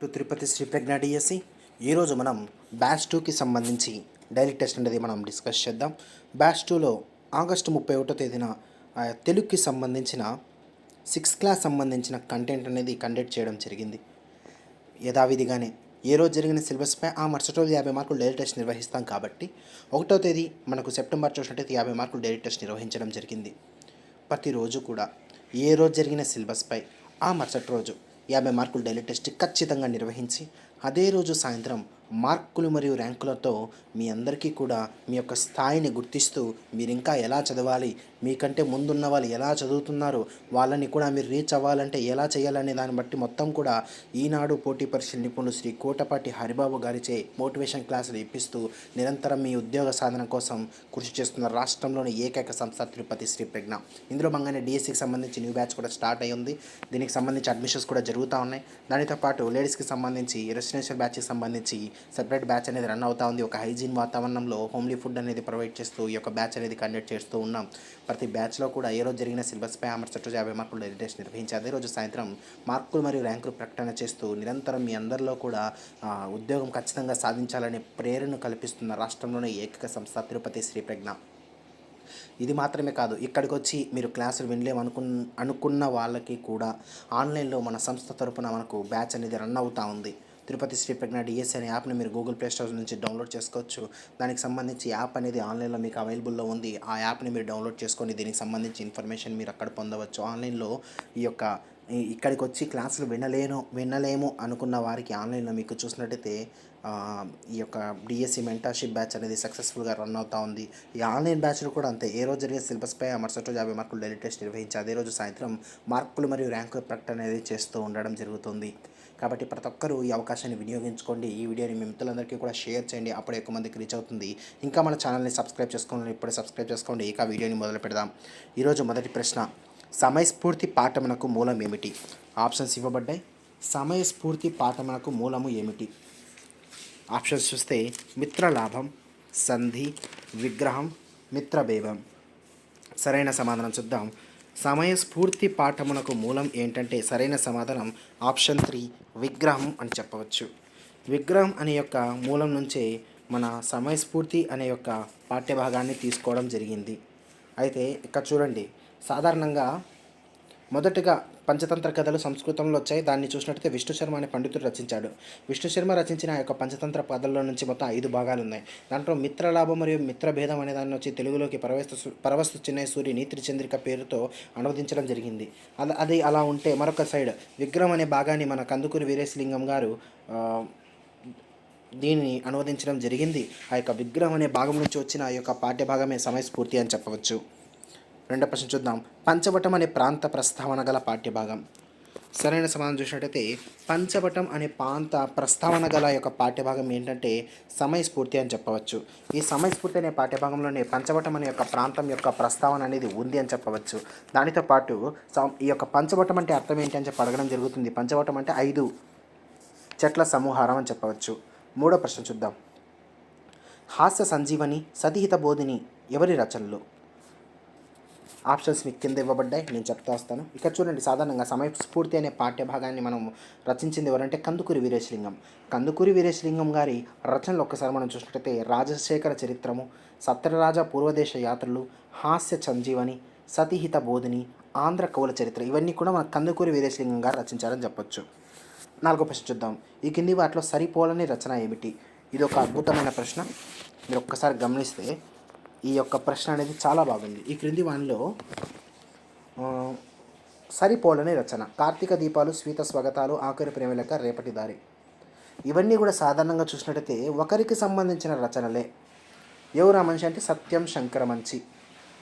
To Tirupati Shri Pragna DSC. ఈరోజు మనం batch టూకి సంబంధించి డైలీ టెస్ట్ అనేది మనం డిస్కస్ చేద్దాం. బ్యాచ్ టూలో ఆగస్టు ముప్పై ఒకటో తేదీన ఆ, తెలుగుకి సంబంధించిన సిక్స్త్ క్లాస్ సంబంధించిన కంటెంట్ అనేది కండక్ట్ చేయడం జరిగింది. యథావిధిగానే ఏ రోజు జరిగిన సిలబస్పై ఆ మరుసటి రోజు యాభై మార్కులు డైలీ టెస్ట్ నిర్వహిస్తాం కాబట్టి ఒకటో తేదీ మనకు సెప్టెంబర్ చూసినట్టయితే యాభై మార్కులు డైలీ టెస్ట్ నిర్వహించడం జరిగింది. ప్రతిరోజు కూడా ఏ రోజు జరిగిన సిలబస్పై ఆ మరుసటి రోజు యాభై మార్కులు డైలీ టెస్ట్ ఖచ్చితంగా నిర్వహించి అదే రోజు సాయంత్రం మార్కులు మరియు ర్యాంకులతో మీ అందరికీ కూడా మీ యొక్క స్థాయిని గుర్తిస్తూ మీరు ఇంకా ఎలా చదవాలి మీకంటే ముందున్న వాళ్ళు ఎలా చదువుతున్నారు వాళ్ళని కూడా మీరు రీచ్ అవ్వాలంటే ఎలా చేయాలనే దాన్ని బట్టి మొత్తం కూడా ఈనాడు పోటీ పరీక్షల నిపుణులు శ్రీ కోటపాటి హరిబాబు గారిచే మోటివేషన్ క్లాసులు ఇప్పిస్తూ నిరంతరం మీ ఉద్యోగ సాధన కోసం కృషి చేస్తున్న రాష్ట్రంలోని ఏకైక సంస్థ తిరుపతి శ్రీ ప్రజ్ఞ. ఇందులో భాగంగానే డిఎస్సికి సంబంధించి న్యూ బ్యాచ్ కూడా స్టార్ట్ అయ్యి ఉంది. దీనికి సంబంధించి అడ్మిషన్స్ కూడా జరుగుతూ ఉన్నాయి. దానితో పాటు లేడీస్కి సంబంధించి రెసిడెన్షియల్ బ్యాచ్కి సంబంధించి సెపరేట్ బ్యాచ్ అనేది రన్ అవుతా ఉంది. ఒక హైజీన్ వాతావరణంలో హోమ్లీ ఫుడ్ అనేది ప్రొవైడ్ చేస్తూ ఈ యొక్క బ్యాచ్ అనేది కండక్ట్ చేస్తూ ఉన్నాం. ప్రతి బ్యాచ్లో కూడా ఏ రోజు జరిగిన సిలబస్పై అమర్చట్టు రోజు యాభై మార్కులు డైలీ టెస్ట్ నిర్వహించి అదే రోజు సాయంత్రం మార్కులు మరియు ర్యాంకులు ప్రకటన చేస్తూ నిరంతరం మీ అందరిలో కూడా ఉద్యోగం ఖచ్చితంగా సాధించాలనే ప్రేరణ కల్పిస్తున్న రాష్ట్రంలోనే ఏకైక సంస్థ తిరుపతి శ్రీ ప్రజ్ఞ. ఇది మాత్రమే కాదు ఇక్కడికి వచ్చి మీరు క్లాసులు వినలేమనుకు అనుకున్న వాళ్ళకి కూడా ఆన్లైన్లో మన సంస్థ తరపున మనకు బ్యాచ్ అనేది రన్ అవుతూ ఉంది. తిరుపతి శ్రీ ప్రజ్ఞ డిఎస్ అనే యాప్ని మీరు గూగుల్ ప్లే స్టోర్ నుంచి డౌన్లోడ్ చేసుకోవచ్చు. దానికి సంబంధించి యాప్ అనేది ఆన్లైన్లో మీకు అవైలబుల్లో ఉంది. ఆ యాప్ని మీరు డౌన్లోడ్ చేసుకొని దీనికి సంబంధించి ఇన్ఫర్మేషన్ మీరు అక్కడ పొందవచ్చు. ఆన్లైన్లో ఈ యొక్క ఇక్కడికి వచ్చి క్లాసులు వినలేను వినలేము అనుకున్న వారికి ఆన్లైన్లో మీకు చూసినట్టయితే ఈ యొక్క డిఎస్సి మెంటర్షిప్ బ్యాచ్ అనేది సక్సెస్ఫుల్గా రన్ అవుతూ ఉంది. ఈ ఆన్లైన్ బ్యాచ్లు కూడా అంతే. ఏ రోజు జరిగే సిలబస్పై మరుసటి రోజు యాభై మార్కులు డైలీ టెస్ట్ నిర్వహించి అదే రోజు సాయంత్రం మార్కులు మరియు ర్యాంకు ప్రకటన అనేది చేస్తూ ఉండడం జరుగుతుంది. కాబట్టి ప్రతి ఒక్కరూ ఈ అవకాశాన్ని వినియోగించుకోండి. ఈ వీడియోని మీ మిత్రులందరికీ కూడా షేర్ చేయండి. అప్పుడు ఎక్కువ మందికి రీచ్ అవుతుంది. ఇంకా మన ఛానల్ని సబ్స్క్రైబ్ చేసుకోండి ఇప్పుడే సబ్స్క్రైబ్ చేసుకోండి. ఇక వీడియోని మొదలు పెడదాం. ఈరోజు మొదటి ప్రశ్న సమయస్ఫూర్తి పాఠమునకు మూలం ఏమిటి? ఆప్షన్స్ ఇవ్వబడ్డాయి. సమయస్ఫూర్తి పాఠమునకు మూలము ఏమిటి? ఆప్షన్స్ చూస్తే మిత్రలాభం సంధి విగ్రహం మిత్రభేదం సరైన సమాధానం చూద్దాం. సమయస్ఫూర్తి పాఠమునకు మూలం ఏంటంటే సరైన సమాధానం ఆప్షన్ త్రీ విగ్రహం అని చెప్పవచ్చు. విగ్రహం అనే యొక్క మూలం నుంచే మన సమయస్ఫూర్తి అనే యొక్క పాఠ్యభాగాన్ని తీసుకోవడం జరిగింది. అయితే ఇక్కడ చూడండి సాధారణంగా మొదటగా పంచతంత్ర కథలు సంస్కృతంలో వచ్చాయి. దాన్ని చూసినట్టయితే విష్ణు శర్మ అనే పండితుడు రచించాడు. విష్ణు శర్మ రచించిన ఆ యొక్క పంచతంత్ర కథల్లో నుంచి మొత్తం ఐదు భాగాలు ఉన్నాయి. దాంట్లో మిత్రలాభం మరియు మిత్రభేదం అనే దాన్ని వచ్చి తెలుగులోకి పరవస్తు పరవస్తు చిన్నయ సూరి నీతి చంద్రిక పేరుతో అనువదించడం జరిగింది. అలా అది అలా ఉంటే మరొక సైడ్ విగ్రహం అనే భాగాన్ని మన కందుకూరి వీరేశలింగం గారు దీనిని అనువదించడం జరిగింది. ఆ యొక్క విగ్రహం అనే భాగం నుంచి వచ్చిన ఆ యొక్క పాఠ్యభాగమే సమయస్ఫూర్తి అని చెప్పవచ్చు. రెండో ప్రశ్న చూద్దాం. పంచవటం అనే ప్రాంత ప్రస్తావన గల పాఠ్యభాగం. సరైన సమాధానం చూసినట్టయితే పంచవటం అనే ప్రాంత ప్రస్తావన గల యొక్క పాఠ్యభాగం ఏంటంటే సమయస్ఫూర్తి అని చెప్పవచ్చు. ఈ సమయస్ఫూర్తి అనే పాఠ్యభాగంలోనే పంచవటం అనే యొక్క ప్రాంతం యొక్క ప్రస్తావన అనేది ఉంది అని చెప్పవచ్చు. దానితో పాటు ఈ యొక్క పంచవటం అంటే అర్థం ఏంటి అని చెప్పి అడగడం జరుగుతుంది. పంచవటం అంటే ఐదు చెట్ల సమూహారం అని చెప్పవచ్చు. మూడో ప్రశ్న చూద్దాం. హాస్య సంజీవని సతిహిత బోధిని ఎవరి రచనలు? ఆప్షన్స్ మీకు కింద ఇవ్వబడ్డాయి నేను చెప్తా వస్తాను. ఇక్కడ చూడండి సాధారణంగా సమయస్ఫూర్తి అనే పాఠ్యభాగాన్ని మనం రచించింది ఎవరంటే కందుకూరి వీరేశలింగం. కందుకూరి వీరేశలింగం గారి రచనలు ఒక్కసారి మనం చూసినట్లయితే రాజశేఖర చరిత్రము సత్రరాజ పూర్వదేశ యాత్రలు హాస్య సంజీవని సతిహిత బోధిని ఆంధ్ర కవుల చరిత్ర ఇవన్నీ కూడా మన కందుకూరి వీరేశలింగం గారు రచించారని చెప్పొచ్చు. నాలుగో ప్రశ్న చూద్దాం. ఈ కింది వాటిలో సరిపోలని రచన ఏమిటి? ఇది ఒక అద్భుతమైన ప్రశ్న. మీరు ఒక్కసారి గమనిస్తే ఈ యొక్క ప్రశ్న అనేది చాలా బాగుంది. ఈ క్రింది వానిలో సరిపోలని రచన. కార్తీక దీపాలు స్వీత స్వాగతాలు ఆఖరి ప్రేమలక రేపటి దారి. ఇవన్నీ కూడా సాధారణంగా చూసినట్టయితే ఒకరికి సంబంధించిన రచనలే. ఎవరు ఆ మనిషి అంటే సత్యం శంకరమంచి.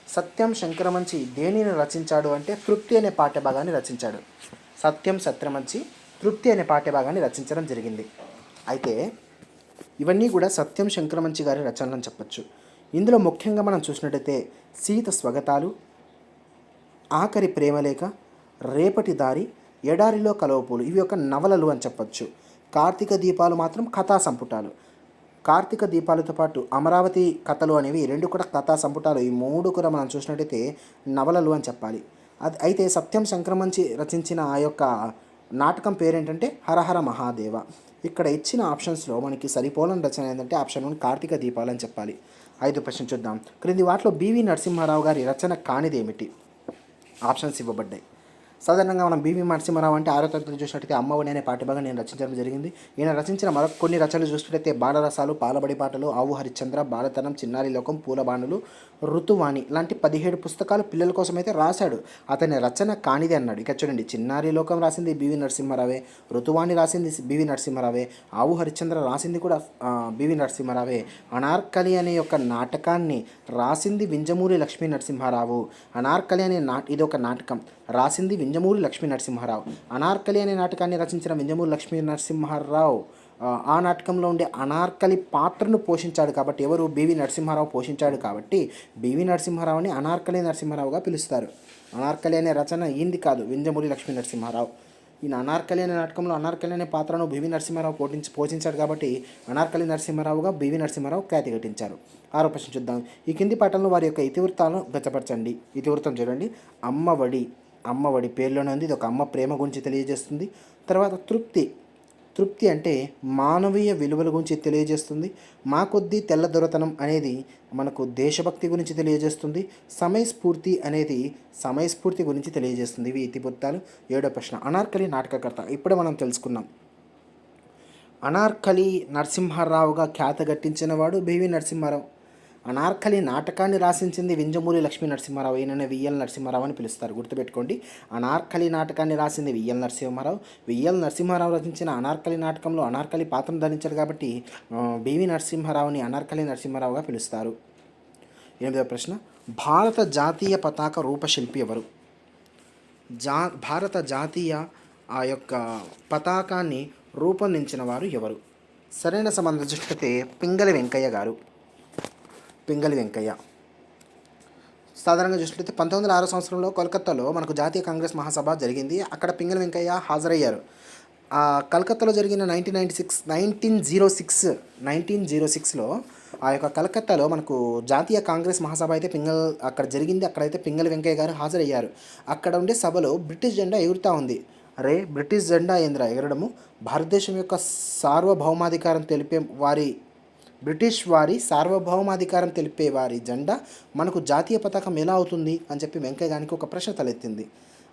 సత్యం శంకరమంచి దేనిని రచించాడు అంటే తృప్తి అనే పాఠ్యభాగాన్ని రచించాడు. సత్యం సత్యమంచి తృప్తి అనే పాఠ్యభాగాన్ని రచించడం జరిగింది. అయితే ఇవన్నీ కూడా సత్యం శంకరమంచి గారి రచనలు అని చెప్పచ్చు. ఇందులో ముఖ్యంగా మనం చూసినట్టయితే సీత స్వగతాలు ఆఖరి ప్రేమలేఖ రేపటి దారి ఎడారిలో కలవపూలు ఇవి ఒక నవలలు అని చెప్పొచ్చు. కార్తీక దీపాలు మాత్రం కథా సంపుటాలు. కార్తీక దీపాలతో పాటు అమరావతి కథలు అనేవి రెండు కూడా కథా సంపుటాలు. ఈ మూడు కూడా మనం చూసినట్టయితే నవలలు అని చెప్పాలి. అది అయితే సత్యం సంక్రమంచి రచించిన ఆ యొక్క నాటకం పేరేంటంటే హరహర మహాదేవ. ఇక్కడ ఇచ్చిన ఆప్షన్స్లో మనకి సరిపోలని రచన ఏంటంటే ఆప్షన్ వన్ కార్తీక దీపాలు అని చెప్పాలి. ఐదు ప్రశ్న చూద్దాం. క్రింది వాటిలో బివి నరసింహారావు గారి రచన కానిదేమిటి? ఆప్షన్స్ ఇవ్వబడ్డాయి. సాధారణంగా మనం బీవీ నరసింహరావు అంటే ఆరో తరగతి చూసినట్టయితే అమ్మఒడి అనే పాఠభాగం నేను రచించడం జరిగింది. ఈయన రచించిన మరొక కొన్ని రచనలు చూసినట్టయితే బాలరసాలు పాలబడి పాటలు ఆవు హరిశ్చంద్ర బాలతనం చిన్నారి లోకం పూలబాణులు ఋతువాణి లాంటి పదిహేడు పుస్తకాలు పిల్లల కోసం అయితే రాశాడు. అతని రచన కానిది అన్నాడు. ఇక చూడండి చిన్నారి లోకం రాసింది బివి నరసింహారావే ఋతువాణి రాసింది బివి నరసింహారావే ఆవు హరిశ్చంద్ర రాసింది కూడా ఆ, బివి నరసింహారావే. అనార్కలి అనే యొక్క నాటకాన్ని రాసింది వింజమూరి లక్ష్మీ నరసింహారావు అనార్కలి అనే నా ఇది ఒక నాటకం. రాసింది వింజమూరి లక్ష్మీ నరసింహారావు. అనార్కలి అనే నాటకాన్ని రచించిన వింజమూరి లక్ష్మీ నరసింహారావు ఆ, నాటకంలో ఉండే అనార్కలి పాత్రను పోషించాడు కాబట్టి ఎవరు? బివి నరసింహారావు పోషించాడు కాబట్టి బివి నరసింహారావుని అనార్కలి నరసింహారావుగా పిలుస్తారు. అనార్కలి అనే రచన ఈంది కాదు వింజమూరి లక్ష్మీ నరసింహారావు. ఈయన అనార్కలి అనే నాటకంలో అనార్కలి అనే పాత్రను బివి నరసింహారావు పోటించి పోషించాడు కాబట్టి అనార్కలి నరసింహారావుగా బివి నరసింహారావు ఖ్యాతి ఘటించారు. ఆరో ప్రశ్న చూద్దాం. ఈ కింది పాటలను వారి యొక్క ఇతివృత్తాలను గచ్చపరచండి. ఇతివృత్తం చూడండి. అమ్మఒడి వాడి పేర్లోనే ఉంది. ఇది ఒక అమ్మ ప్రేమ గురించి తెలియజేస్తుంది. తర్వాత తృప్తి. తృప్తి అంటే మానవీయ విలువల గురించి తెలియజేస్తుంది. మా కొద్దీ తెల్ల దొరతనం అనేది మనకు దేశభక్తి గురించి తెలియజేస్తుంది. సమయస్ఫూర్తి అనేది సమయస్ఫూర్తి గురించి తెలియజేస్తుంది. ఇవి ఇతివృత్తాలు ఏడో ప్రశ్న. అనార్కలి నాటకకర్త. ఇప్పుడే మనం తెలుసుకున్నాం అనార్కలి నరసింహారావుగా ఖ్యాత గట్టించిన వాడు బివి నరసింహారావు. అనార్కలి నాటకాన్ని రాసించింది వింజమూరి లక్ష్మీ నరసింహారావు. ఈయన విఎల్ నరసింహారావు అని పిలుస్తారు. గుర్తుపెట్టుకోండి. అనార్కలి నాటకాన్ని రాసింది విఎల్ నరసింహారావు. విఎల్ నరసింహారావు రచించిన అనార్కలి నాటకంలో అనార్కలి పాత్రను ధరించారు కాబట్టి బివి నరసింహారావుని అనార్కలి నరసింహారావుగా పిలుస్తారు. ఎనిమిదవ ప్రశ్న. భారత జాతీయ పతాక రూపశిల్పి ఎవరు? జా భారత జాతీయ ఆ యొక్క పతాకాన్ని రూపొందించిన వారు ఎవరు? సరైన సంబంధం చూస్తే పింగళి వెంకయ్య గారు. పింగళి వెంకయ్య. సాధారణంగా చూసినట్లయితే పంతొమ్మిది వందల ఆరో సంవత్సరంలో కోల్కత్తాలో మనకు జాతీయ కాంగ్రెస్ మహాసభ జరిగింది. అక్కడ పింగళి వెంకయ్య హాజరయ్యారు. ఆ కలకత్తాలో జరిగిన nineteen ninety six nineteen zero six nineteen zero సిక్స్లో ఆ యొక్క కలకత్తాలో మనకు జాతీయ కాంగ్రెస్ మహాసభ అయితే పింగల్ అక్కడ జరిగింది. అక్కడైతే పింగళి వెంకయ్య గారు హాజరయ్యారు. అక్కడ ఉండే సభలో బ్రిటిష్ జెండా ఎగురుతూ ఉంది. అరే బ్రిటిష్ జెండా ఏంద్రా ఎగరడము? భారతదేశం యొక్క సార్వభౌమాధికారం తెలిపే వారి బ్రిటిష్ వారి సార్వభౌమాధికారం తెలిపే వారి జెండా మనకు జాతీయ పతాకం ఎలా అవుతుంది అని చెప్పి వెంకయ్య గారికి ఒక ప్రశ్న తలెత్తింది.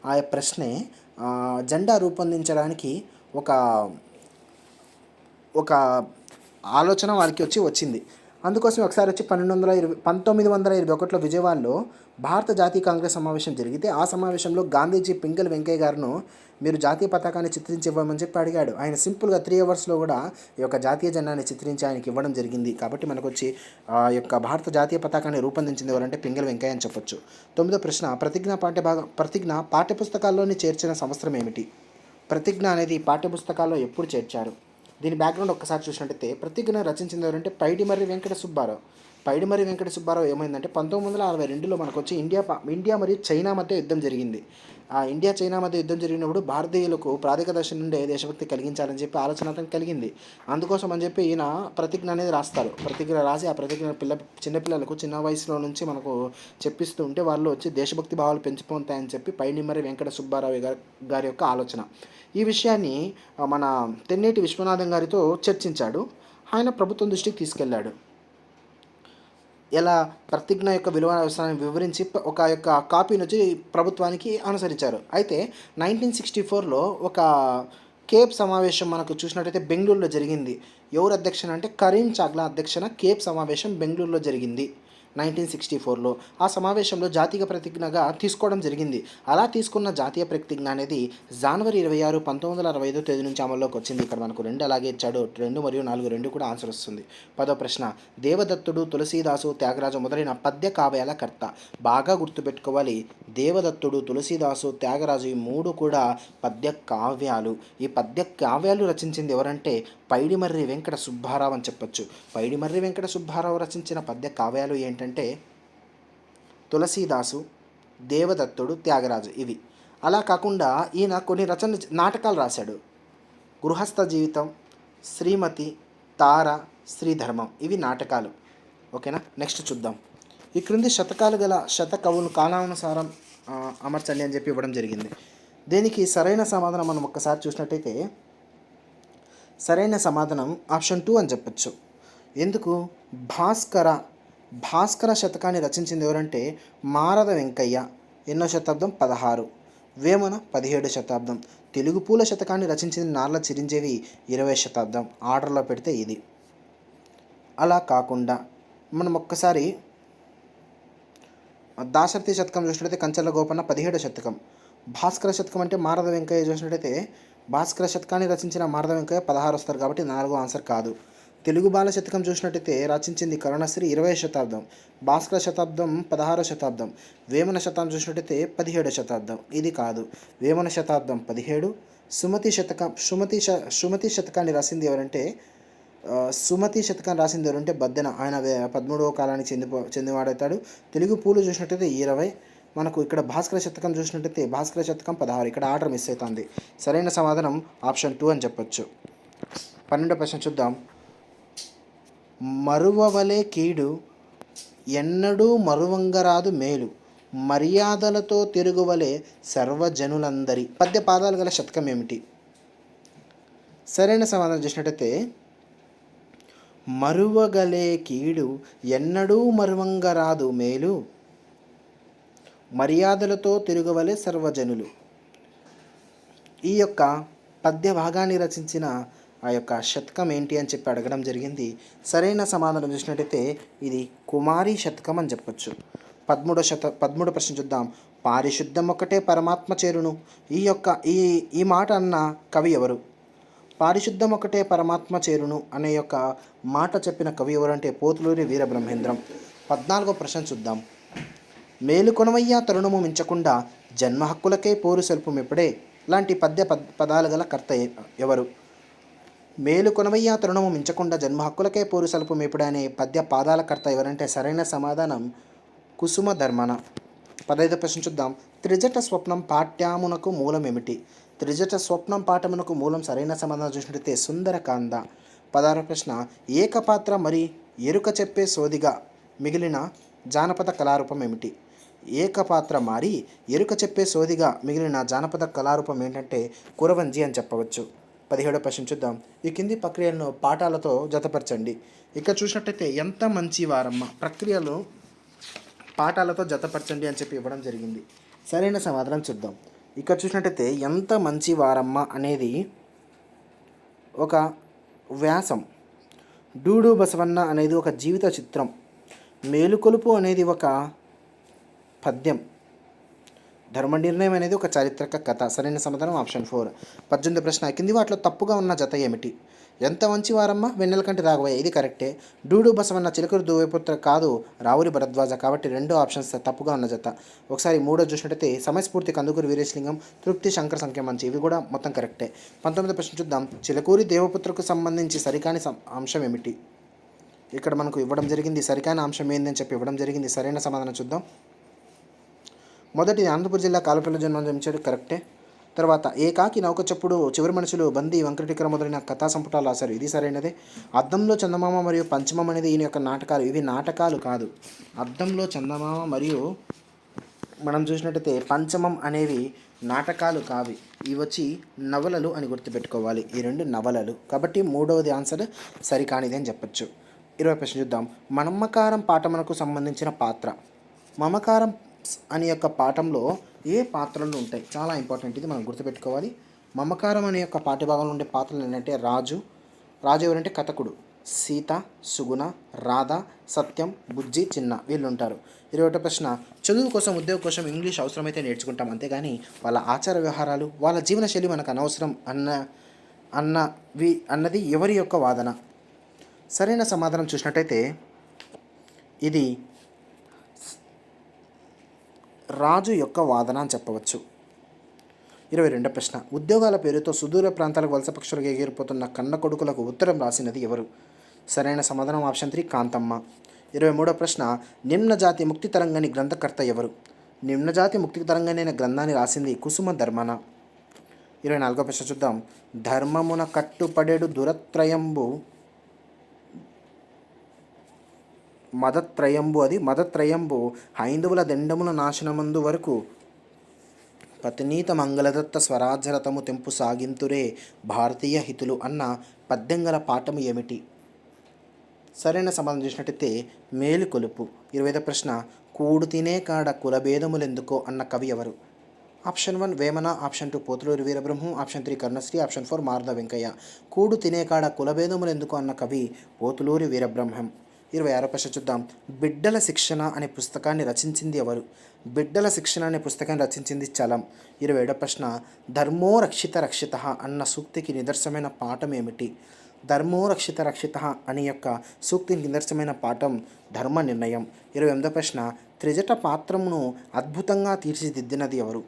ఆ ప్రశ్నే జెండా రూపొందించడానికి ఒక ఒక ఆలోచన వారికి వచ్చి వచ్చింది. అందుకోసం ఒకసారి వచ్చి పన్నెండు వందల ఇరవై పంతొమ్మిది వందల ఇరవై ఒకటిలో విజయవాడలో భారత జాతీయ కాంగ్రెస్ సమావేశం జరిగితే ఆ సమావేశంలో గాంధీజీ పింగల్ వెంకయ్య గారును మీరు జాతీయ పతాకాన్ని చిత్రించి ఇవ్వమని చెప్పి అడిగాడు. ఆయన సింపుల్గా త్రీ అవర్స్లో కూడా ఈ యొక్క జాతీయ జెండాన్ని చిత్రించి ఆయనకి ఇవ్వడం జరిగింది. కాబట్టి మనకు వచ్చి ఆ యొక్క భారత జాతీయ పతాకాన్ని రూపొందించింది ఎవరంటే పింగల్ వెంకయ్య అని చెప్పొచ్చు. తొమ్మిదో ప్రశ్న ప్రతిజ్ఞ పాఠ్యభాగం ప్రతిజ్ఞ పాఠ్యపుస్తకాల్లోని చేర్చిన సంవత్సరం ఏమిటి? ప్రతిజ్ఞ అనేది పాఠ్యపుస్తకాల్లో ఎప్పుడు చేర్చారు? దీని బ్యాక్గ్రౌండ్ ఒక్కసారి చూసినట్టయితే ప్రతిజ్ఞ రచించింది ఎవరంటే పైడిమర్రి వెంకట సుబ్బారావు. పైడిమరి వెంకట సుబ్బారావు ఏమైందంటే పంతొమ్మిది వందల అరవై రెండులో మనకు వచ్చి ఇండియా ఇండియా మరియు చైనా మధ్య యుద్ధం జరిగింది. ఆ ఇండియా చైనా మధ్య యుద్ధం జరిగినప్పుడు భారతీయులకు ప్రాధిక దశ నుండే దేశభక్తి కలిగించాలని చెప్పి ఆలోచన అతను కలిగింది. అందుకోసం అని చెప్పి ఈయన ప్రతిజ్ఞ అనేది రాస్తారు. ప్రతిజ్ఞ రాసి ఆ ప్రతిజ్ఞ పిల్ల చిన్నపిల్లలకు చిన్న వయసులో నుంచి మనకు చెప్పిస్తూ ఉంటే వాళ్ళు వచ్చి దేశభక్తి భావాలు పెంచిపోతాయని చెప్పి పైడిమరి వెంకట సుబ్బారావు గారి గారి యొక్క ఆలోచన. ఈ విషయాన్ని మన తెన్నేటి విశ్వనాథం గారితో చర్చించాడు. ఆయన ప్రభుత్వం దృష్టికి తీసుకెళ్ళాడు. ఎలా ప్రతిజ్ఞ యొక్క విలువ అవసరాన్ని వివరించి ఒక యొక్క కాపీని వచ్చి ప్రభుత్వానికి అనుసరించారు. అయితే నైన్టీన్ సిక్స్టీ ఫోర్లో ఒక కేప్ సమావేశం మనకు చూసినట్టయితే బెంగళూరులో జరిగింది. ఎవరు అధ్యక్షన అంటే కరీం చాగ్లా అధ్యక్షన కేప్ సమావేశం బెంగళూరులో జరిగింది. నైన్టీన్ సిక్స్టీ ఫోర్లో ఆ సమావేశంలో జాతీయ ప్రతిజ్ఞగా తీసుకోవడం జరిగింది. అలా తీసుకున్న జాతీయ ప్రతిజ్ఞ అనేది జనవరి ఇరవై ఆరు పంతొమ్మిది వందల అరవై ఐదో తేదీ నుంచి అమల్లోకి వచ్చింది. ఇక్కడ మనకు రెండు అలాగే ఇచ్చాడు. రెండు మరియు నాలుగు రెండు కూడా ఆన్సర్ వస్తుంది. పదో ప్రశ్న. దేవదత్తుడు తులసీదాసు త్యాగరాజు మొదలైన పద్య కావ్యాల కర్త. బాగా గుర్తుపెట్టుకోవాలి. దేవదత్తుడు తులసీదాసు త్యాగరాజు ఈ మూడు కూడా పద్య కావ్యాలు. ఈ పద్య కావ్యాలు రచించింది ఎవరంటే పైడిమర్రి వెంకట సుబ్బారావు అని చెప్పొచ్చు. పైడిమర్రి వెంకట సుబ్బారావు రచించిన పద్య కావ్యాలు ఏంటంటే తులసీదాసు దేవదత్తుడు త్యాగరాజు ఇవి. అలా కాకుండా ఈయన కొన్ని రచన నాటకాలు రాశాడు. గృహస్థ జీవితం శ్రీమతి తార శ్రీధర్మం ఇవి నాటకాలు. ఓకేనా? నెక్స్ట్ చూద్దాం. ఈ క్రింది శతకాలు గల శతకవులు కాలానుసారం అమర్చండి అని చెప్పి ఇవ్వడం జరిగింది. దీనికి సరైన సమాధానం మనం ఒక్కసారి చూసినట్టయితే సరైన సమాధానం ఆప్షన్ టూ అని చెప్పచ్చు. ఎందుకు? భాస్కర భాస్కర శతకాన్ని రచించింది ఎవరంటే మారద వెంకయ్య. ఎన్నో శతాబ్దం పదహారు. వేమన పదిహేడు శతాబ్దం. తెలుగు పూల శతకాన్ని రచించింది నార్ల చిరంజీవి ఇరవై శతాబ్దం. ఆర్డర్లో పెడితే ఇది. అలా కాకుండా మనం ఒక్కసారి దాశరథి శతకం చూసినట్టయితే కంచెల గోపన్న పదిహేడు శతకం. భాస్కర శతకం అంటే మారద వెంకయ్య చూసినట్టయితే భాస్కర శతకాన్ని రచించిన మారద వెంకయ్య పదహారు వస్తారు కాబట్టి నాలుగో ఆన్సర్ కాదు. తెలుగు బాల శతకం చూసినట్టయితే రచించింది కరుణశ్రీ ఇరవై శతాబ్దం భాస్కర శతాబ్దం పదహారో శతాబ్దం వేమన శతాబ్దం చూసినట్టయితే పదిహేడో శతాబ్దం. ఇది కాదు వేమన శతాబ్దం పదిహేడు సుమతి శతకం సుమతి శ సుమతి శతకాన్ని రాసింది ఎవరంటే సుమతి శతకం రాసింది ఎవరంటే బద్దెన. ఆయన పదమూడవ కాలానికి చెంది చెందివాడవుతాడు తెలుగు పూలు చూసినట్టయితే ఇరవై మనకు ఇక్కడ భాస్కర శతకం చూసినట్టయితే భాస్కర శతకం పదహారు. ఇక్కడ ఆర్డర్ మిస్ అవుతుంది. సరైన సమాధానం ఆప్షన్ టూ అని చెప్పొచ్చు. పన్నెండో ప్రశ్న చూద్దాం. మరువవలే కీడు ఎన్నడూ మరువంగరాదు మేలు. మర్యాదలతో తిరుగువలే సర్వజనులందరి. పద్య పాదాలు గల శతకం ఏమిటి? సరైన సమాధానం చూసినట్టయితే మరువగలే కీడు ఎన్నడూ మరువంగరాదు మేలు. మర్యాదలతో తిరుగువలే సర్వజనులు. ఈ యొక్క పద్య భాగాన్ని రచించిన ఆ యొక్క శతకం ఏంటి అని చెప్పి అడగడం జరిగింది. సరైన సమాధానం చూసినట్టయితే ఇది కుమారి శతకం అని చెప్పొచ్చు. పదమూడో శత పదమూడో ప్రశ్న చూద్దాం. పారిశుద్ధం ఒకటే పరమాత్మ చేరును. ఈ యొక్క ఈ ఈ మాట అన్న కవి ఎవరు? పారిశుద్ధం ఒకటే పరమాత్మ చేరును అనే యొక్క మాట చెప్పిన కవి ఎవరంటే పోతులూరి వీరబ్రహ్మేంద్రం. పద్నాలుగో ప్రశ్న చూద్దాం. మేలుకొనవయ్యా తరుణము మించకుండా జన్మ హక్కులకే పోరు సెల్పం ఎప్పుడే లాంటి పద్య పద్ పదాలు గల కర్త ఎవరు? మేలు కొనవయ్యా తరుణము మించకుండా జన్మ హక్కులకే పోరు సలుపు మేపుడనే పద్య పాదాలకర్త ఎవరంటే సరైన సమాధానం కుసుమ ధర్మన. పదైదు ప్రశ్న చూద్దాం. త్రిజట స్వప్నం పాఠ్యామునకు మూలం ఏమిటి త్రిజట స్వప్నం పాఠమునకు మూలం సరైన సమాధానం చూసినట్లయితే సుందరకాంద పదహారు ప్రశ్న ఏకపాత్ర మరి ఎరుక చెప్పే సోదిగా మిగిలిన జానపద కళారూపం ఏమిటి ఏకపాత్ర మారి ఎరుక చెప్పే సోదిగా మిగిలిన జానపద కళారూపం ఏంటంటే కురవంజి అని చెప్పవచ్చు. పదిహేడో ప్రశ్న చూద్దాం. ఈ కింది ప్రక్రియలను పాఠాలతో జతపరచండి. ఇక్కడ చూసినట్టయితే ఎంత మంచి వారమ్మ ప్రక్రియలు పాఠాలతో జతపరచండి అని చెప్పి ఇవ్వడం జరిగింది. సరైన సమాధానం చూద్దాం. ఇక్కడ చూసినట్టయితే ఎంత మంచి వారమ్మ అనేది ఒక వ్యాసం. డూడు బసవన్న అనేది ఒక జీవిత చిత్రం. మేలుకొలుపు అనేది ఒక పద్యం. ధర్మ నిర్ణయం అనేది ఒక చారిత్రక కథ. సరైన సమాధానం ఆప్షన్ ఫోర్. పద్దెనిమిది ప్రశ్న కింది వాటిలో తప్పుగా ఉన్న జత ఏమిటి? ఎంత మంచి వారమ్మ వెన్నెల కంటి రాఘవయ్య. ఇది కరెక్టే. డూడు బసవన్న చిలకరు దువ్వపుత్ర కాదు రావురి భరద్వాజ కాబట్టి రెండో ఆప్షన్స్ తప్పుగా ఉన్న జత. ఒకసారి మూడో చూసినట్టయితే సమయస్ఫూర్తి కందుకూరి వీరేశలింగం తృప్తి శంకర సంఖ్య మంచి. ఇవి కూడా మొత్తం కరెక్టే. పంతొమ్మిది ప్రశ్న చూద్దాం. చిలకూరి దేవపుత్రకు సంబంధించి సరికాని అంశం ఏమిటి? ఇక్కడ మనకు ఇవ్వడం జరిగింది సరికాని అంశం ఏందని చెప్పి ఇవ్వడం జరిగింది. సరైన సమాధానం చూద్దాం. మొదటి అనంతపురం జిల్లా కాలపల్లి జన్మం జన్మించాడు కరెక్టే. తర్వాత ఏకాకి నౌక చప్పుడు చివరి మనుషులు బంది వెంకటటికర మొదలైన కథా సంపుటాలు రాశారు. ఇది సరైనదే? అద్దంలో చందమామ మరియు పంచమం అనేది ఈయన యొక్క నాటకాలు. ఇవి నాటకాలు కాదు. అద్దంలో చందమామ మరియు మనం చూసినట్టయితే పంచమం అనేవి నాటకాలు కావి. ఇవి వచ్చి నవలలు అని గుర్తుపెట్టుకోవాలి. ఈ రెండు నవలలు. కాబట్టి మూడవది ఆన్సర్ సరికానిది అని చెప్పచ్చు. ఇరవై ప్రశ్న చూద్దాం. మమకారం పాఠమునకు సంబంధించిన పాత్ర. మమకారం అనే యొక్క పాఠంలో ఏ పాత్రలు ఉంటాయి? చాలా ఇంపార్టెంట్. ఇది మనం గుర్తుపెట్టుకోవాలి. మమకారం అనే యొక్క పాఠ్యభాగంలో ఉండే పాత్రలు ఏంటంటే రాజు. రాజు ఎవరంటే? కథకుడు. సీత సుగుణ రాధ సత్యం బుజ్జి చిన్న వీళ్ళు ఉంటారు ఇరవై ఒకటో ప్రశ్న. చదువు కోసం ఉద్యోగం కోసం ఇంగ్లీష్ అవసరమైతే నేర్చుకుంటాం. అంతేగాని వాళ్ళ ఆచార వ్యవహారాలు వాళ్ళ జీవనశైలి మనకు అనవసరం అన్న అన్న వి అన్నది ఎవరి యొక్క వాదన? సరైన సమాధానం చూసినట్టయితే ఇది రాజు యొక్క వాదన అని చెప్పవచ్చు. ఇరవై రెండో ప్రశ్న. ఉద్యోగాల పేరుతో సుదూర ప్రాంతాలకు వలస పక్షులకు ఎగిరిపోతున్న కన్న కొడుకులకు ఉత్తరం రాసినది ఎవరు? సరైన సమాధానం ఆప్షన్ త్రీ కాంతమ్మ. ఇరవై మూడో ప్రశ్న. నిమ్న జాతి ముక్తి తరంగని గ్రంథకర్త ఎవరు? నిమ్న జాతి ముక్తి తరంగనైన గ్రంథాన్ని రాసింది కుసుమ ధర్మన. ఇరవై నాలుగో ప్రశ్న చూద్దాం. ధర్మమున కట్టుపడేడు దురత్రయంబు మదత్రయంబు. అది మదత్రయంబు హైందవుల దండముల నాశనమందు వరకు పతినీత మంగళదత్త స్వరాజ్యరథము తెంపు సాగింతురే భారతీయ హితులు అన్న పద్యంగల పాఠము ఏమిటి? సరైన సమాధానం చేసినట్టయితే మేలు కొలుపు. ఇరవై ప్రశ్న కూడు తినే కాడ కులభేదములెందుకో అన్న కవి ఎవరు? Option one Vemana. Option two Potuluri Veerabrahmam. Option three Karnashri. Option four Maruda Venkayya. కూడు తినే కాడ కులభేదములెందుకు అన్న కవి పోతులూరి వీరబ్రహ్మం. ఇరవై ఆరో ప్రశ్న చూద్దాం. బిడ్డల శిక్షణ అనే పుస్తకాన్ని రచించింది ఎవరు? బిడ్డల శిక్షణ అనే పుస్తకాన్ని రచించింది చలం. ఇరవై ఏడో ప్రశ్న ధర్మో రక్షిత రక్షిత అన్న సూక్తికి నిదర్శనమైన పాఠం ఏమిటి? ధర్మో రక్షిత రక్షిత అని యొక్క సూక్తికి నిదర్శనమైన పాఠం ధర్మ నిర్ణయం. ఇరవై ఎనిమిదో ప్రశ్న త్రిజట పాత్రమును అద్భుతంగా తీర్చిదిద్దినది ఎవరు?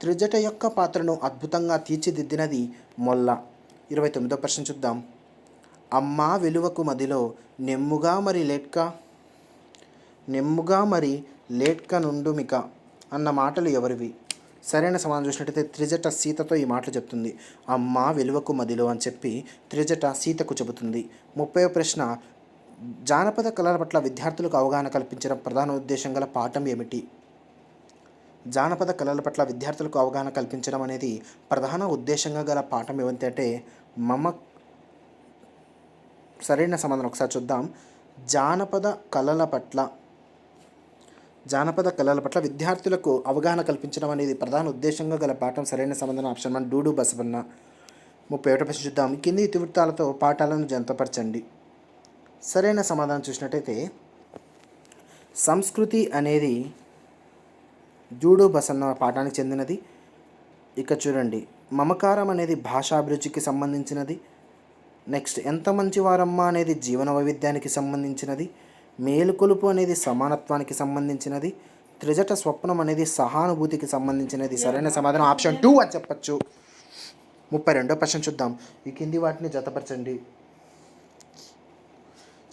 త్రిజట యొక్క పాత్రను అద్భుతంగా తీర్చిదిద్దినది మొల్ల. ఇరవై తొమ్మిదో ప్రశ్న చూద్దాం. అమ్మా విలువకు మదిలో నెమ్ముగా మరి లేట్క? నెమ్ముగా మరి లేట్క నుండుమిక అన్న మాటలు ఎవరివి? సరైన సమాధానం చూసినట్టయితే త్రిజట సీతతో ఈ మాటలు చెప్తుంది. అమ్మా విలువకు మదిలో అని చెప్పి త్రిజట సీతకు చెబుతుంది. ముప్పై ప్రశ్న. జానపద కళల పట్ల విద్యార్థులకు అవగాహన కల్పించడం ప్రధాన ఉద్దేశం గల పాఠం ఏమిటి? జానపద కళల పట్ల విద్యార్థులకు అవగాహన కల్పించడం అనేది ప్రధాన ఉద్దేశంగా గల పాఠం ఏమిటంటే మమ సరైన సమాధానం ఒకసారి చూద్దాం. జానపద కళల పట్ల జానపద కళల పట్ల విద్యార్థులకు అవగాహన కల్పించడం అనేది ప్రధాన ఉద్దేశంగా గల పాఠం. సరైన సమాధానం ఆప్షన్ వన్ డూడు బసవన్న. ముప్పై ఒకటి ప్రశ్న చూద్దాం. కింది ఇతివృత్తాలతో పాఠాలను జంతపరచండి. సరైన సమాధానం చూసినట్టయితే సంస్కృతి అనేది జూడో బసన్న పాఠానికి చెందినది. ఇక చూడండి. మమకారం అనేది భాషాభిరుచికి సంబంధించినది. నెక్స్ట్ ఎంత మంచి వారమ్మ అనేది జీవన వైవిధ్యానికి సంబంధించినది మేలుకొలుపు అనేది సమానత్వానికి సంబంధించినది త్రిజట స్వప్నం అనేది సహానుభూతికి సంబంధించినది. సరైన సమాధానం ఆప్షన్ టూ అని చెప్పచ్చు. ముప్పై రెండో ప్రశ్న చూద్దాం. ఈ కింది వాటిని జతపరచండి.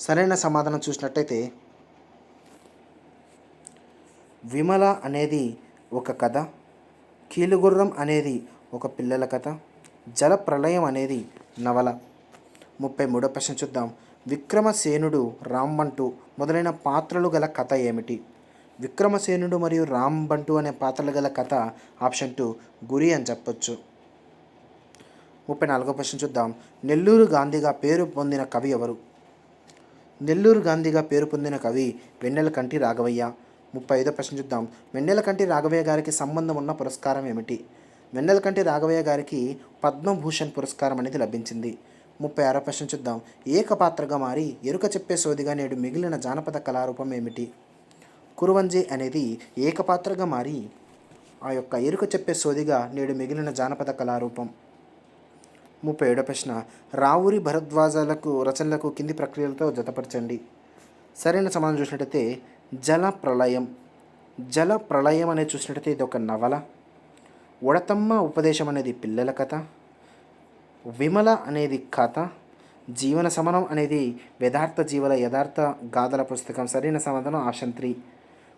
సరైన సమాధానం చూసినట్టయితే విమల అనేది ఒక కథ కీలుగుర్రం అనేది ఒక పిల్లల కథ జల ప్రళయం అనేది నవల. ముప్పై మూడో ప్రశ్న చూద్దాం. విక్రమసేనుడు రాంబంటు మొదలైన పాత్రలు గల కథ ఏమిటి? విక్రమసేనుడు మరియు రాంబంటు అనే పాత్రలు గల కథ ఆప్షన్ టూ గురి అని చెప్పొచ్చు. ముప్పై నాలుగో ప్రశ్న చూద్దాం. నెల్లూరు గాంధీగా పేరు పొందిన కవి ఎవరు? నెల్లూరు గాంధీగా పేరు పొందిన కవి వెన్నెల కంటి రాఘవయ్య. ముప్పై ఐదో ప్రశ్న చూద్దాం. వెన్నెల కంటి రాఘవయ్య గారికి సంబంధం ఉన్న పురస్కారం ఏమిటి? వెన్నెల కంటి రాఘవయ్య గారికి పద్మభూషణ్ పురస్కారం అనేది లభించింది. ముప్పై ఆరో ప్రశ్న చూద్దాం. ఏకపాత్రగా మారి ఎరుక చెప్పే సోదిగా నేడు మిగిలిన జానపద కళారూపం ఏమిటి? కురువంజే అనేది ఏకపాత్రగా మారి ఆ యొక్క ఎరుక చెప్పే సోదిగా నేడు మిగిలిన జానపద కళారూపం. ముప్పై ఏడో ప్రశ్న. రావురి భరద్వాజాలకు రచనలకు కింది ప్రక్రియలతో జతపరచండి. సరైన సమాధానం చూసినట్టయితే జల ప్రళయం. జల ప్రళయం అనేది చూసినట్టయితే ఇది ఒక నవల. ఉడతమ్మ ఉపదేశం అనేది పిల్లల కథ. విమల అనేది కథ జీవన సమనం అనేది యథార్థ జీవుల యథార్థ గాథల పుస్తకం. సరైన సమాధానం ఆప్షన్ త్రీ.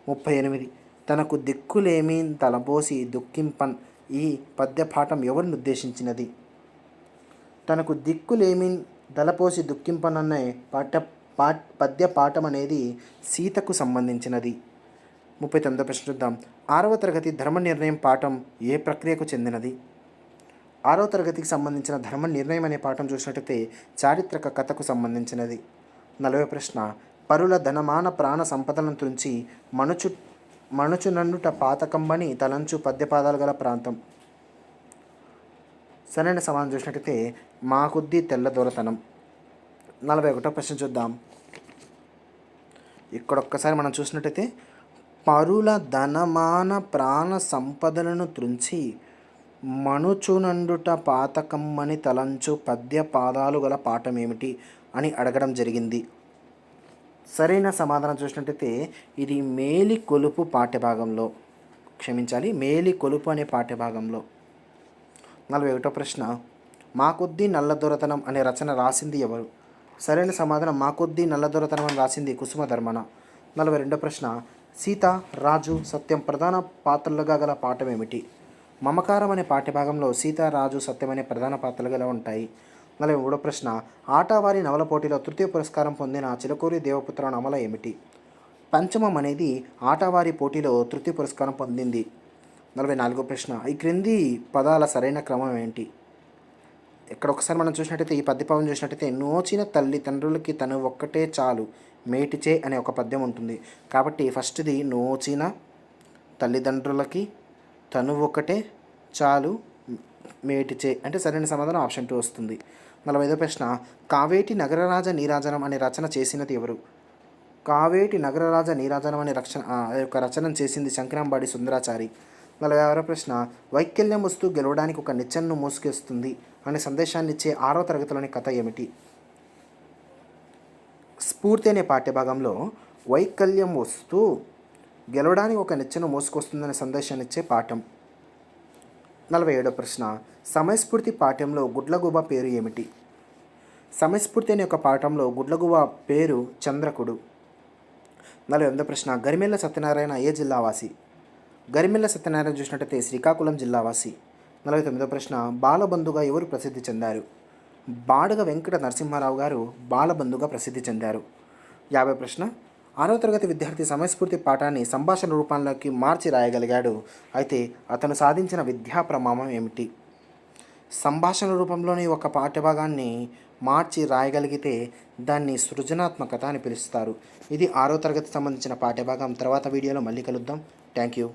ముప్పై ఎనిమిది. తనకు దిక్కులేమీ తలబోసి దుఃఖింపన్ ఈ పద్య పాఠం ఎవరిని ఉద్దేశించినది? తనకు దిక్కులేమి దలపోసి దుఃఖింపనన్నే పాఠ పా పద్య పాఠం అనేది సీతకు సంబంధించినది. ముప్పై తొమ్మిదో ప్రశ్న చూద్దాం. ఆరవ తరగతి ధర్మ నిర్ణయం పాఠం ఏ ప్రక్రియకు చెందినది? ఆరవ తరగతికి సంబంధించిన ధర్మ నిర్ణయం అనే పాఠం చూసినట్టయితే చారిత్రక కథకు సంబంధించినది. నలభై ప్రశ్న పరుల ధనమాన ప్రాణ సంపదలను తుంచి మనుచు మనుచునన్నుట పాతకంబని తలంచు పద్యపాదాలు గల ప్రాంతం. సరైన సమాధానం చూసినట్టయితే మా కొద్దీ తెల్ల దొరతనం. నలభై ఒకటో ప్రశ్న చూద్దాం. ఇక్కడ ఒక్కసారి మనం చూసినట్టయితే పరుల ధనమాన ప్రాణ సంపదలను త్రుంచి మనుచునండుట పాతకమ్మని తలంచు పద్య పాదాలు గల పాఠం ఏమిటి అని అడగడం జరిగింది. సరైన సమాధానం చూసినట్టయితే ఇది మేలి కొలుపు పాఠ్యభాగంలో. క్షమించాలి మేలి కొలుపు అనే పాఠ్యభాగంలో. నలభై ఒకటో ప్రశ్న. మా నల్ల నల్లదొరతనం అనే రచన రాసింది ఎవరు? సరైన సమాధానం మా నల్ల నల్లదొరతనం అని రాసింది కుసుమ ధర్మన నలభై రెండో ప్రశ్న. సీత రాజు సత్యం ప్రధాన పాత్రలుగా గల పాఠం ఏమిటి మమకారం అనే పాఠ్యభాగంలో సీతారాజు సత్యం అనే ప్రధాన పాత్రలు గల ఉంటాయి. నలభై మూడో ప్రశ్న ఆటవారి నవల పోటీలో తృతీయ పురస్కారం పొందిన చిలకూరి దేవపుత్ర నవల ఏమిటి? పంచమం అనేది ఆటవారి పోటీలో తృతీయ పురస్కారం పొందింది. నలభై నాలుగో ప్రశ్న ఈ క్రింది పదాల సరైన క్రమం ఏంటి? ఇక్కడ ఒకసారి మనం చూసినట్టయితే ఈ పద్య పదం చూసినట్టయితే నోచిన తల్లిదండ్రులకి తను ఒక్కటే చాలు మేటిచే అనే ఒక పద్యం ఉంటుంది. కాబట్టి ఫస్ట్ది నోచిన తల్లిదండ్రులకి తను ఒకటే చాలు మేటిచే అంటే సరైన సమాధానం ఆప్షన్ టూ వస్తుంది. నలభై ఐదో ప్రశ్న కావేటి నగరరాజ నీరాజనం అనే రచన చేసినది ఎవరు? కావేటి నగరరాజ నీరాజనం అనే రక్షణ యొక్క రచన చేసింది శంకరాంబాడి సుందరాచారి. నలభై ఆరో ప్రశ్న వైకల్యం వస్తూ గెలవడానికి ఒక నిచ్చెనను మోసుకేస్తుంది అనే సందేశాన్ని ఇచ్చే ఆరో తరగతిలోని కథ ఏమిటి? స్ఫూర్తి అనే పాఠ్యభాగంలో వైకల్యం వస్తూ గెలవడానికి ఒక నిచ్చెను మోసుకొస్తుందనే సందేశాన్ని ఇచ్చే పాఠం. నలభై ఏడో ప్రశ్న సమయస్ఫూర్తి పాఠ్యంలో గుడ్లగుబ పేరు ఏమిటి? సమయస్ఫూర్తి అనే ఒక పాఠంలో గుడ్లగుబ పేరు చంద్రకుడు. నలభై ఎనిమిదో ప్రశ్న గరిమెల్ల సత్యనారాయణ ఏ జిల్లావాసి? గరిమెల్ల సత్యనారాయణ చూసినట్టయితే శ్రీకాకుళం జిల్లావాసి. నలభై తొమ్మిదో ప్రశ్న బాలబంధుగా ఎవరు ప్రసిద్ధి చెందారు? బాడగ వెంకట నరసింహారావు గారు బాలబంధుగా ప్రసిద్ధి చెందారు. యాభై ప్రశ్న ఆరో తరగతి విద్యార్థి సమయస్ఫూర్తి పాఠాన్ని సంభాషణ రూపంలోకి మార్చి రాయగలిగాడు. అయితే అతను సాధించిన విద్యా ప్రమాణం ఏమిటి? సంభాషణ రూపంలోని ఒక పాఠ్యభాగాన్ని మార్చి రాయగలిగితే దాన్ని సృజనాత్మకత అని పిలుస్తారు. ఇది ఆరో తరగతి సంబంధించిన పాఠ్యభాగం. తర్వాత వీడియోలో మళ్ళీ కలుద్దాం. Thank you